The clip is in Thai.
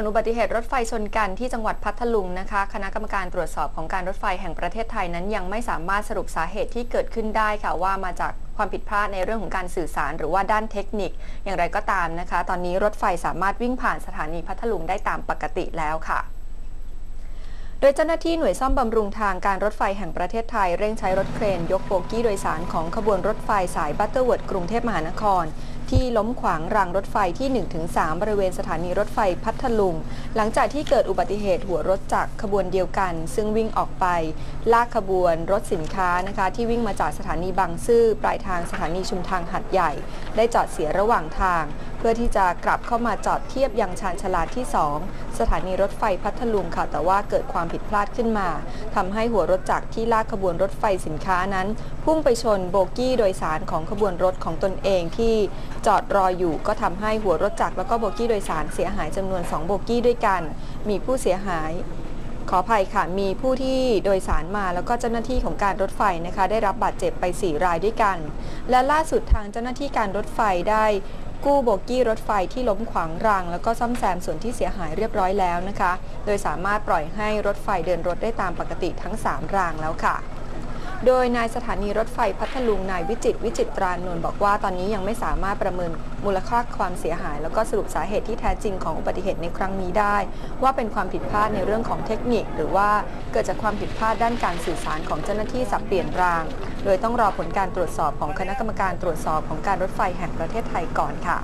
ส่วนอุบัติเหตุรถไฟชนกันที่จังหวัดพัทลุงนะคะ คณะกรรมการตรวจสอบของการรถไฟแห่งประเทศไทยนั้นยังไม่สามารถสรุปสาเหตุที่เกิดขึ้นได้ค่ะว่ามาจากความผิดพลาดในเรื่องของการสื่อสารหรือว่าด้านเทคนิค อย่างไรก็ตามนะคะ ตอนนี้รถไฟสามารถวิ่งผ่านสถานีพัทลุงได้ตามปกติแล้วค่ะโดยเจ้าหน้าที่หน่วยซ่อมบำรุงทางการรถไฟแห่งประเทศไทย เร่งใช้รถเครน ยกโบกี้โดยสารของขบวนรถไฟสายบัตเตอร์เวิร์ดกรุงเทพมหานคร ที่ล้มขวางรางรถไฟที่ 1-3 บริเวณสถานีรถไฟพัทลุง หลังจากที่เกิดอุบัติเหตุหัวรถจากขบวนเดียวกัน ซึ่งวิ่งออกไป ลากขบวนรถสินค้านะคะ ที่วิ่งมาจากสถานีบางซื่อปลายทางสถานีชุมทางหัดใหญ่ ได้จอดเสียระหว่างทางเพื่อที่จะกลับเข้ามาจอดเทียบยังชานชลาที่ 2 สถานีรถไฟพัทลุงค่ะ แต่ว่าเกิดความผิดพลาดขึ้นมาทำให้หัวรถจักรที่ลากขบวนรถไฟสินค้านั้น พุ่งไปชนโบกี้โดยสารของขบวนรถของตนเองที่จอดรออยู่ ก็ทำให้หัวรถจักรแล้วก็โบกี้โดยสารเสียหายจำนวน 2 โบกี้ด้วยกัน มีผู้เสียหายขออภัยค่ะ มีผู้ที่โดยสารมาแล้วก็เจ้าหน้าที่ของการรถไฟนะคะ ได้รับบาดเจ็บไป 4 รายด้วยกัน และล่าสุดทางเจ้าหน้าที่การรถไฟได้ กู้โบกี้รถไฟที่ล้มขวางราง แล้วก็ซ่อมแซมส่วนที่เสียหายเรียบร้อยแล้วนะคะ โดยสามารถปล่อยให้รถไฟเดินรถได้ตามปกติทั้ง 3 รางแล้วค่ะ โดยนายสถานีรถไฟพัทลุงนายวิจิตวิจิตรานนท์บอกว่าตอนนี้ยังไม่สามารถประเมินมูลค่าความเสียหาย แล้วก็สรุปสาเหตุที่แท้จริงของอุบัติเหตุในครั้งนี้ได้ ว่าเป็นความผิดพลาดในเรื่องของเทคนิค หรือว่าเกิดจากความผิดพลาดด้านการสื่อสารของเจ้าหน้าที่สับเปลี่ยนราง โดยต้องรอผลการตรวจสอบของคณะกรรมการตรวจสอบของการรถไฟแห่งประเทศไทยก่อนค่ะ